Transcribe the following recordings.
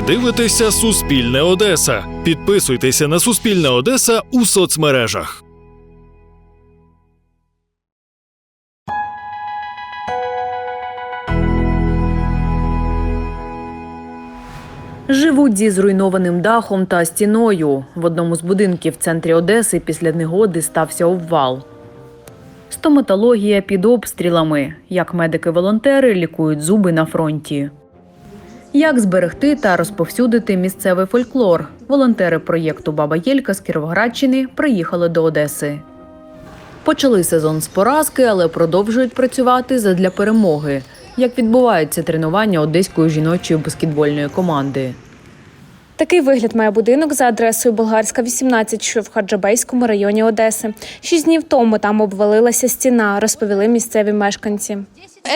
Ви дивитеся Суспільне Одеса. Підписуйтеся на Суспільне Одеса у соцмережах. Живуть зі зруйнованим дахом та стіною. В одному з будинків в центрі Одеси після негоди стався обвал. Стоматологія під обстрілами. Як медики-волонтери лікують зуби на фронті. Як зберегти та розповсюдити місцевий фольклор? Волонтери проєкту Баба Єлька з Кіровоградщини приїхали до Одеси. Почали сезон з поразки, але продовжують працювати задля перемоги. Як відбуваються тренування одеської жіночої баскетбольної команди? Такий вигляд має будинок за адресою Болгарська, 18, що в Хаджабейському районі Одеси. Шість днів тому там обвалилася стіна, розповіли місцеві мешканці.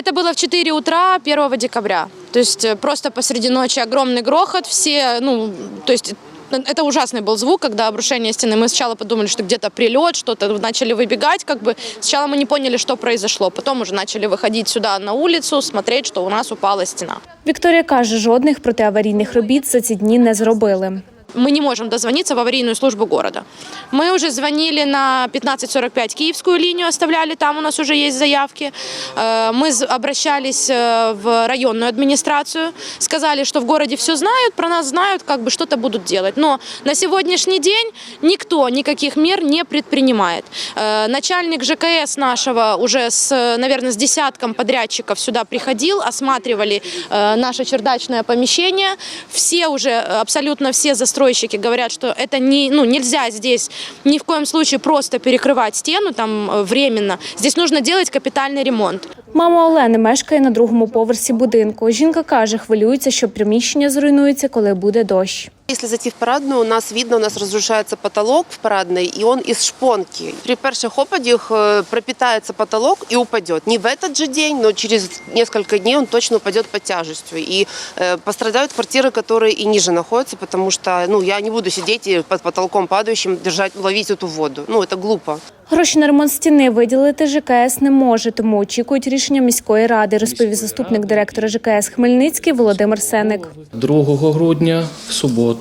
Это было в 4 утра 1 декабря. То есть э, просто посреди ночи огромный грохот. Все, ну, то есть это ужасный был звук, когда обрушение стены. Мы сначала подумали, что где-то прилет, что-то начали выбегать, как бы. Сначала мы не поняли, что произошло. Потом уже начали выходить сюда на улицу, смотреть, что у нас упала стена. Вікторія каже, жодних протиаварійних робіт за ці дні не зробили. Мы не можем дозвониться в аварийную службу города. Мы уже звонили на 1545 Киевскую линию, оставляли, там у нас уже есть заявки. Э, Мы обращались э, в районную администрацию, сказали, что в городе все знают, про нас знают, как бы что-то будут делать. Но на сегодняшний день никто никаких мер не предпринимает. Э, Начальник ЖКС нашего уже, с, наверное, с десятком подрядчиков сюда приходил, осматривали наше чердачное помещение. Все уже, абсолютно все застройщики говорят, что это не, ну, нельзя здесь ни в коем случае просто перекрывать стену там э, временно. Здесь нужно делать капитальный ремонт. Мама Олени мешкає на другому поверсі будинку. Жінка каже, хвилюється, що приміщення зруйнується, коли буде дощ. Если зайти в парадную, у нас видно, у нас разрушается потолок в парадной, и он из шпонки. При перших опадах э, пропитается потолок и упадет. Не в этот же день, но через несколько дней он точно упадет под тяжестью. И э, пострадают квартиры, которые и ниже находятся, потому что ну, я не буду сидеть и под потолком падающим держать, ловить эту воду. Ну, это глупо. Гроші на ремонт стіни виділити ЖКС не може, тому очікують рішення міської ради, розповів заступник директора ЖКС Хмельницький Володимир Сеник. 2 грудня в суботу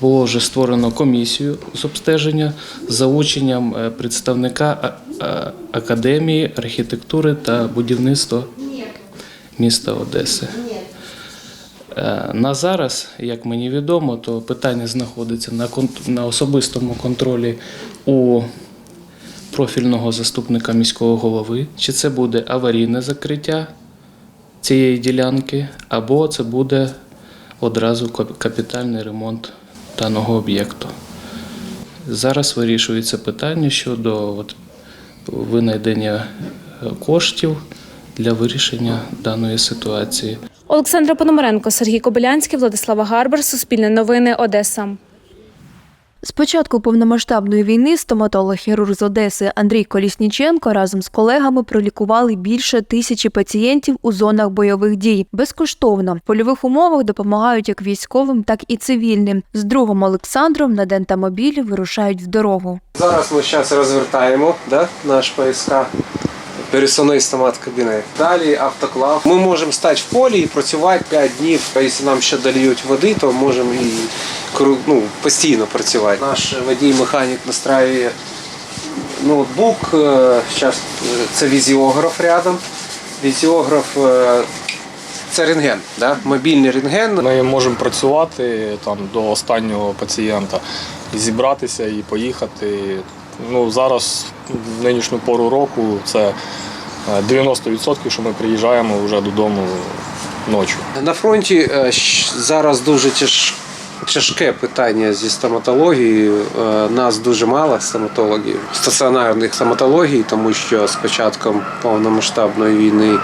було вже створено комісію з обстеження за ученням е, представника Академії архітектури та будівництва міста Одеси. Е, На зараз, як мені відомо, то питання знаходиться на, на особистому контролі у профільного заступника міського голови. Чи це буде аварійне закриття цієї ділянки, або це буде одразу капітальний ремонт даного об'єкту. Зараз вирішується питання щодо от, винайдення е, коштів для вирішення даної ситуації. Олександра Пономаренко, Сергій Кобилянський, Владислава Гарбер, Суспільне новини, Одеса. З початку повномасштабної війни стоматолог-хірург з Одеси Андрій Колісніченко разом з колегами пролікували більше тисячі пацієнтів у зонах бойових дій. Безкоштовно в польових умовах допомагають як військовим, так і цивільним. З другом Олександром на дентамобілі вирушають в дорогу. Зараз ми зараз розвертаємо да, наш ПСК. Пересувний стомат кабінет. Далі автоклав. Ми можемо стати в полі і працювати 5 днів. Якщо нам ще дольють води, то можемо і ну, постійно працювати. Наш водій-механік настраює ноутбук. Зараз це візіограф рядом. Візіограф е, це рентген, да? мобільний рентген. Ми можемо працювати там до останнього пацієнта зібратися і поїхати. Ну зараз в нинішню пору року це е, 90%, що ми приїжджаємо вже додому ночі. На фронті е, зараз дуже тяж, тяжке питання зі стоматологією. Е, Нас дуже мало стоматологів, стаціонарних стоматологій, тому що з початком повномасштабної війни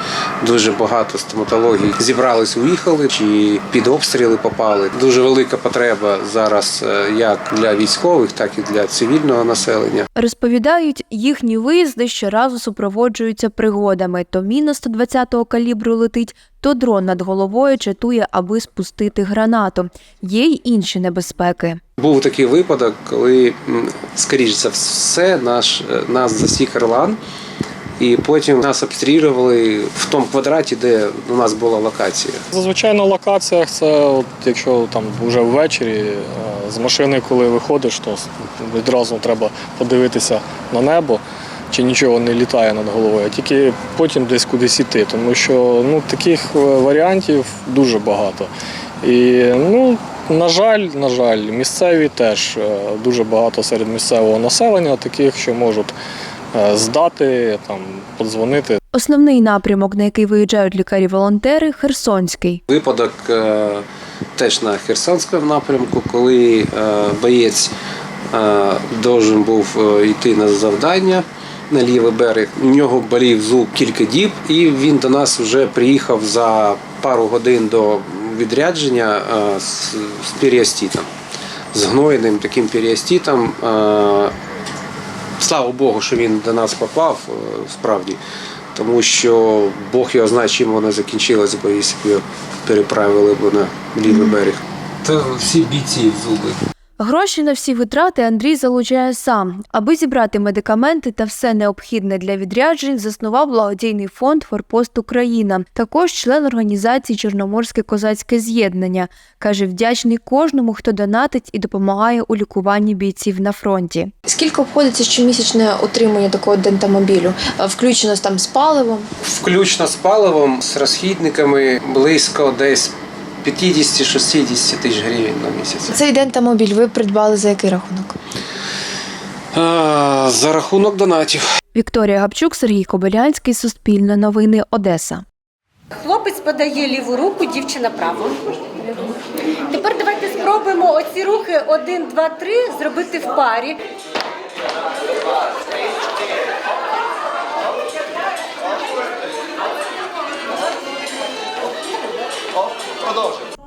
дуже багато стоматологій зібрались, уїхали чи під обстріли попали. Дуже велика потреба зараз е, як для військових, так і для цивільного населення. Розповідають, їхні виїзди щоразу супроводжуються пригодами. То міна 120-го калібру летить, то дрон над головою чатує, аби спустити гранату. Є й інші небезпеки. Був такий випадок, коли, скоріш за все, наш, е, нас засік Орлан і потім нас обстрілювали в тому квадраті, де у нас була локація. Зазвичай на локаціях це, от, якщо там вже ввечері е, з машини, коли виходиш, то відразу треба подивитися на небо, чи нічого не літає над головою, а тільки потім десь кудись іти. Тому що ну, таких е, варіантів дуже багато. І ну, на жаль, на жаль, місцеві теж е, дуже багато серед місцевого населення, таких, що можуть е, здати, там, подзвонити, Основний напрямок, на який виїжджають лікарі-волонтери, Херсонський. Випадок теж на Херсонському напрямку, коли боєць должен був йти на завдання на лівий берег. У нього болів зуб кілька діб, і він до нас вже приїхав за пару годин до відрядження е, з, періостітом, з гнойним таким періостітом. Е, Слава Богу, що він до нас попав е, справді, тому що Бог його знає, чим воно закінчилось, бо якщо б його переправили б на лівий берег. Та всі бійці зуби. Гроші на всі витрати Андрій залучає сам. Аби зібрати медикаменти та все необхідне для відряджень, заснував благодійний фонд Форпост Україна. Також член організації Чорноморське козацьке з'єднання. Каже, вдячний кожному, хто донатить і допомагає у лікуванні бійців на фронті. Скільки обходиться щомісячне утримання такого дентамобілю? Включено з- там з паливом? Включно з паливом, з розхідниками близько десь 50-60 тисяч гривень на місяць. Цей дентамобіль ви придбали за який рахунок? А, за рахунок донатів. Вікторія Гапчук, Сергій Кобилянський, Суспільне новини, Одеса. Хлопець подає ліву руку, дівчина праву. Тепер давайте спробуємо оці рухи 1, 2, 3 зробити в парі.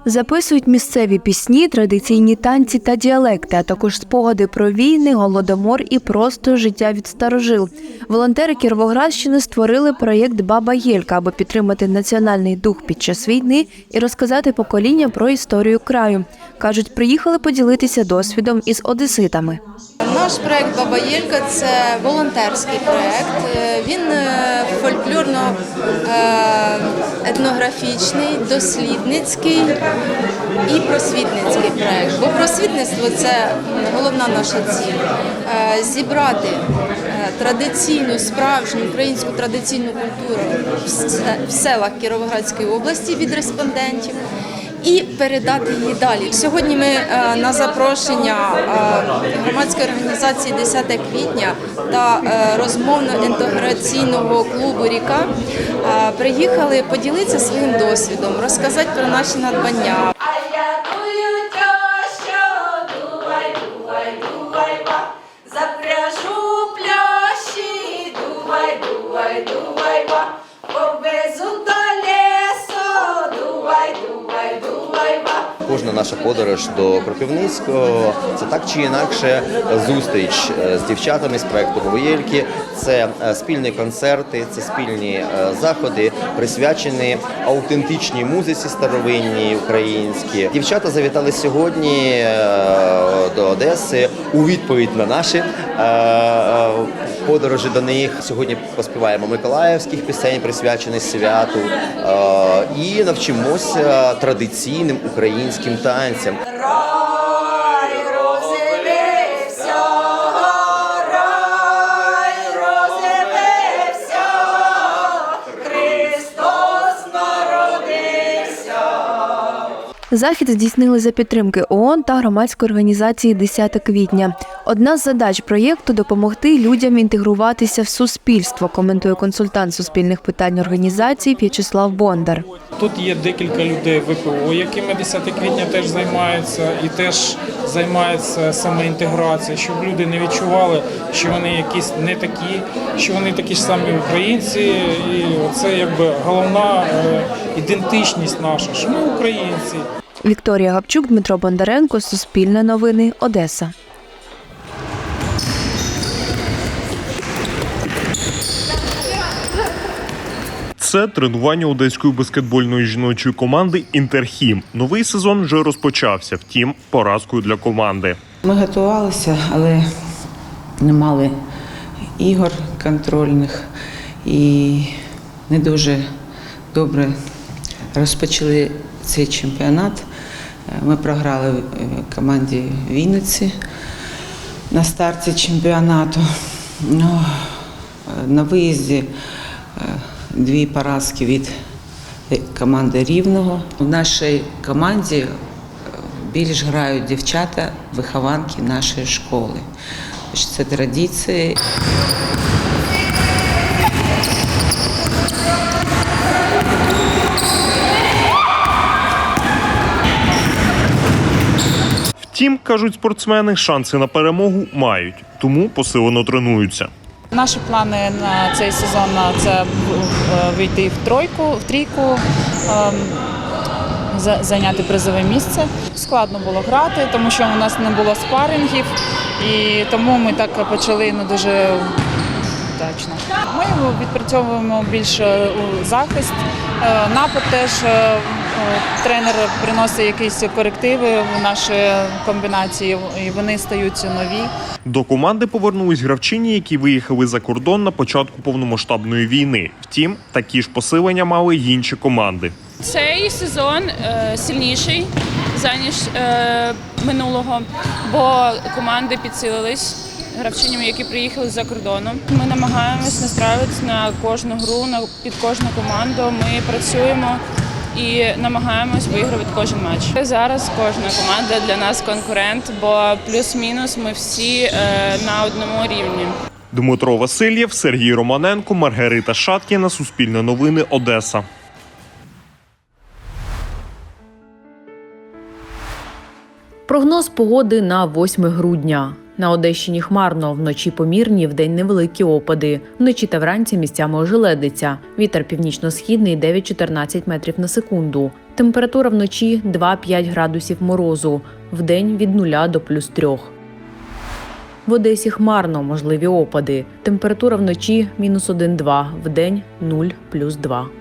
Записують місцеві пісні, традиційні танці та діалекти, а також спогади про війни, голодомор і просто життя від старожил. Волонтери Кіровоградщини створили проєкт Баба Єлька, аби підтримати національний дух під час війни і розказати покоління про історію краю. кажуть, приїхали поділитися досвідом із одеситами. Наш проект Баба Єлька це волонтерський проект. Е, Він е, фольклорно-етнографічний, дослідницький і просвітницький проект. Бо просвітництво це головна наша ціль Е, зібрати е, традиційну, справжню українську традиційну культуру в селах Кіровоградської області від респондентів і передати її далі. Сьогодні ми е, на запрошення е, громадської організації 10 квітня та е, розмовно-інтеграційного клубу Ріка приїхали поділитися своїм досвідом, розказати про наші надбання. Наша подорож до Кропивницького це так чи інакше зустріч е, з дівчатами з проекту Воєльки. Це е, спільні концерти, це спільні е, заходи, присвячені аутентичній музиці старовинній українській. Дівчата завітали сьогодні до Одеси у відповідь на наші подорожі до них. Сьогодні поспіваємо миколаївських пісень, присвячених святу, е, і навчимося традиційним українським танцям. Захід здійснили за підтримки ООН та громадської організації 10 квітня. Одна з задач проєкту допомогти людям інтегруватися в суспільство, коментує консультант суспільних питань організації В'ячеслав Бондар. Тут є декілька людей ВПО, якими 10 квітня теж займаються, і теж займаються саме інтеграцією, щоб люди не відчували, що вони якісь не такі, що вони такі ж самі українці, і це якби головна е, ідентичність наша, що ми українці. Вікторія Гапчук, Дмитро Бондаренко, Суспільне новини, Одеса. Це тренування одеської баскетбольної жіночої команди Інтерхім. Новий сезон вже розпочався. Втім, поразкою для команди. Ми готувалися, але не мали ігор контрольних. і не дуже добре розпочали цей чемпіонат. Ми програли е, команді Вінниці на старті чемпіонату. Ну, е, на виїзді дві поразки від е, команди Рівного. В нашій команді е, більш грають дівчата, вихованки нашої школи. Це традиції. Втім, кажуть спортсмени, шанси на перемогу мають, тому посилено тренуються. Наші плани на цей сезон це е, вийти в тройку, в трійку, ем, за- зайняти призове місце. Складно було грати, тому що у нас не було спарингів, і тому ми так почали не дуже вдачно. Ми відпрацьовуємо більше захист, е, напад теж. Е, Тренер приносить якісь корективи в наші комбінації, і вони стають нові. До команди повернулись гравчині, які виїхали за кордон на початку повномасштабної війни. Втім, такі ж посилення мали й інші команди. Цей сезон е, сильніший за ніж е, минулого, бо команди підсилились гравчинями, які приїхали з-за кордону. Ми намагаємось настраюватися на кожну гру, на під кожну команду. Ми працюємо і намагаємось вигравати кожен матч. Зараз кожна команда для нас конкурент, бо плюс-мінус ми всі е, на одному рівні. Дмитро Васильєв, Сергій Романенко, Маргарита Шаткіна, Суспільне новини, Одеса. Прогноз погоди на 8 грудня. На Одещині хмарно, вночі помірні, вдень невеликі опади. Вночі та вранці місцями ожеледиться. Вітер північно-східний 9-14 метрів на секунду. Температура вночі 2-5 градусів морозу, вдень від 0 до плюс 3. В Одесі хмарно, можливі опади. Температура вночі мінус 1-2, вдень 0 плюс 2.